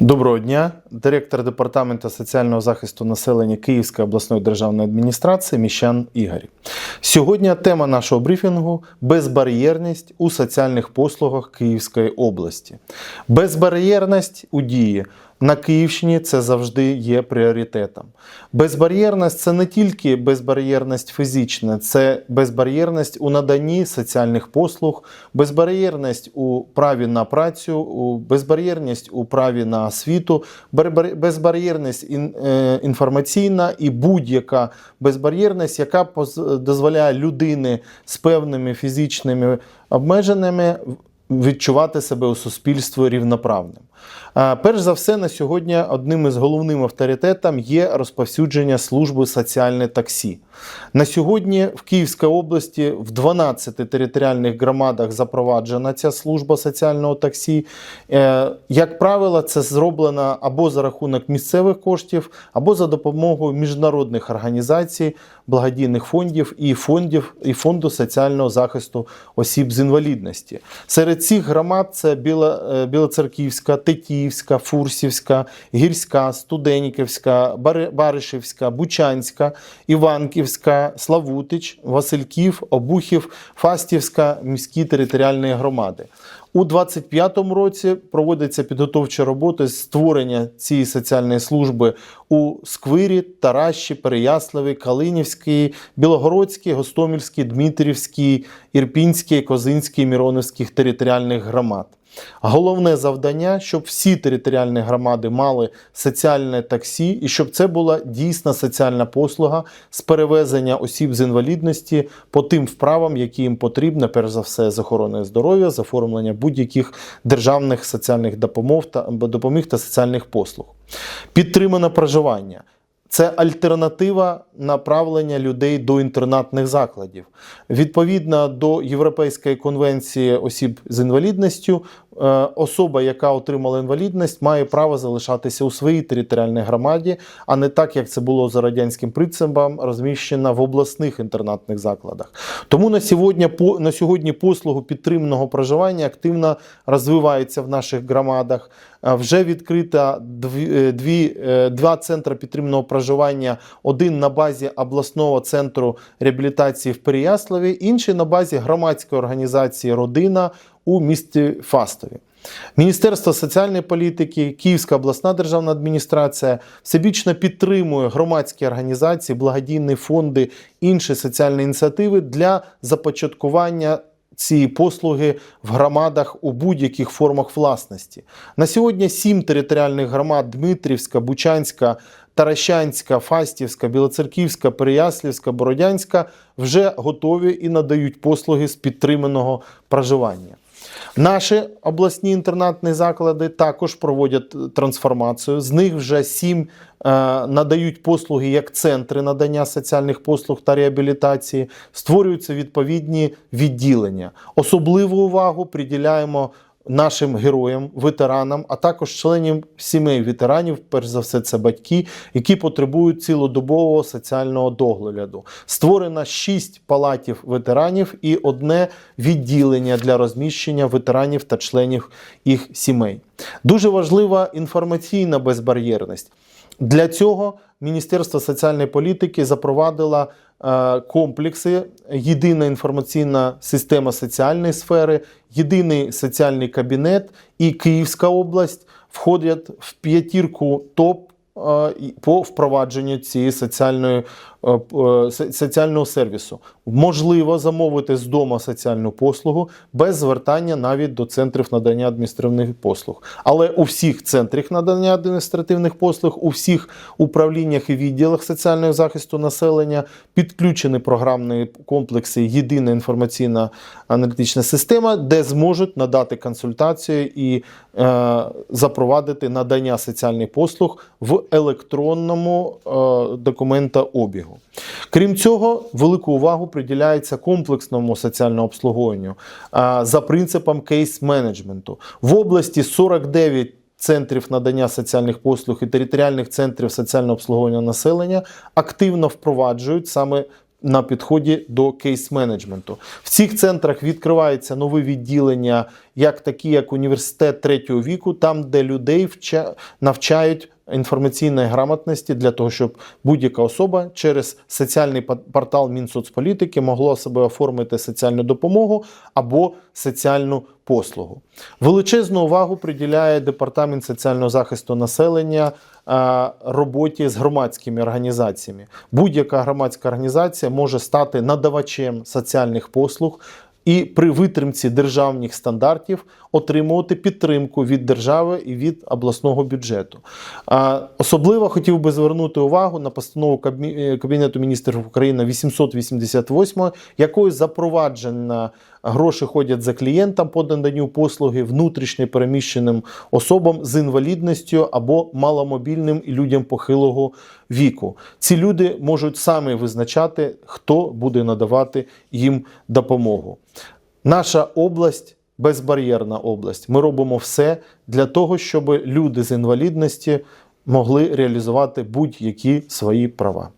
Доброго дня, директор департаменту соціального захисту населення Київської обласної державної адміністрації Міщан Ігор. Сьогодні тема нашого брифінгу безбар'єрність у соціальних послугах Київської області. Безбар'єрність у дії на Київщині це завжди є пріоритетом. Безбар'єрність це не тільки безбар'єрність фізична, це безбар'єрність у наданні соціальних послуг, безбар'єрність у праві на працю, безбар'єрність у праві на освіту, безбар'єрність е, інформаційна і будь-яка безбар'єрність, яка дозволяє людини з певними фізичними обмеженнями відчувати себе у суспільстві рівноправним. Перш за все, на сьогодні одним із головним авторитетом є розповсюдження служби соціальне таксі. На сьогодні в Київській області в 12 територіальних громадах запроваджена ця служба соціального таксі. Е, Як правило, це зроблено або за рахунок місцевих коштів, або за допомогою міжнародних організацій, благодійних фондів і фондів і фонду соціального захисту осіб з інвалідності. Серед цих громад це Біла, е, Білоцерківська, Тетіївська, Фурсівська, Гірська, Студеніківська, Баришівська, Бучанська, Іванківська, Славутич, Васильків, Обухів, Фастівська міські територіальні громади. У 2025 році проводиться підготовчі роботи з створення цієї соціальної служби у Сквирі, Таращі, Переяславі, Калинівській, Білогородській, Гостомільській, Дмитрівській, Ірпінській, Козинській, Міроновській територіальних громад. Головне завдання, щоб всі територіальні громади мали соціальне таксі, і щоб це була дійсна соціальна послуга з перевезення осіб з інвалідності по тим вправам, які їм потрібно, перш за все, з охорони здоров'я, з оформлення будь-яких державних соціальних допомог та допоміг та соціальних послуг. Підтримане проживання. Це альтернатива направлення людей до інтернатних закладів. Відповідно до Європейської конвенції осіб з інвалідністю, особа, яка отримала інвалідність, має право залишатися у своїй територіальній громаді, а не так, як це було за радянським принципом, розміщена в обласних інтернатних закладах. Тому на сьогодні, на сьогодні послугу підтриманого проживання активно розвивається в наших громадах. Е, Вже відкрита дві, е, дві, е, два центри підтриманого проживання: один на базі обласного центру реабілітації в Переяславі, інший на базі громадської організації Родина у місті Фастові. Міністерство соціальної політики, Київська обласна державна адміністрація всебічно підтримує громадські організації, благодійні фонди, інші соціальні ініціативи для започаткування цієї послуги в громадах у будь-яких формах власності. На сьогодні сім територіальних громад: Дмитрівська, Бучанська, Таращанська, Фастівська, Білоцерківська, Переяслівська, Бородянська вже готові і надають послуги з підтриманого проживання. Наші обласні інтернатні заклади також проводять трансформацію. З них вже сім е, надають послуги як центри надання соціальних послуг та реабілітації. Створюються відповідні відділення. Особливу увагу приділяємо нашим героям, ветеранам, а також членів сімей ветеранів, перш за все, це батьки, які потребують цілодобового соціального догляду. Створено шість палатів ветеранів і одне відділення для розміщення ветеранів та членів їх сімей. Дуже важлива інформаційна безбар'єрність. Для цього Міністерство соціальної політики запровадило е, комплекси, єдина інформаційна система соціальної сфери, єдиний соціальний кабінет і Київська область входять в п'ятірку топ е, по впровадженню цієї соціальної соціального сервісу. Можливо замовити з дому соціальну послугу без звертання навіть до центрів надання адміністративних послуг. Але у всіх центрах надання адміністративних послуг, у всіх управліннях і відділах соціального захисту населення підключені програмні комплекси Єдина інформаційна аналітична система, де зможуть надати консультацію і е, запровадити надання соціальних послуг в електронному е, документообігу. Крім цього, велику увагу приділяється комплексному соціальному обслуговуванню за принципом кейс-менеджменту. В області 49 центрів надання соціальних послуг і територіальних центрів соціального обслуговування населення активно впроваджують саме на підході до кейс-менеджменту. В цих центрах відкриваються нові відділення, як такі, як університет третього віку, там, де людей вча... навчають інформаційної грамотності для того, щоб будь-яка особа через соціальний портал Мінсоцполітики могла себе оформити соціальну допомогу або соціальну послугу. Величезну увагу приділяє департамент соціального захисту населення е, роботі з громадськими організаціями. Будь-яка громадська організація може стати надавачем соціальних послуг. І при витримці державних стандартів отримувати підтримку від держави і від обласного бюджету. Особливо хотів би звернути увагу на постанову е, Кабінету міністрів України 888, якою запроваджено гроші ходять за клієнтом по наданню послуги внутрішньо переміщеним особам з інвалідністю або маломобільним людям похилого віку. Ці люди можуть самі визначати, хто буде надавати їм допомогу. Наша область безбар'єрна область. Ми робимо все для того, щоб люди з інвалідності могли реалізувати будь-які свої права.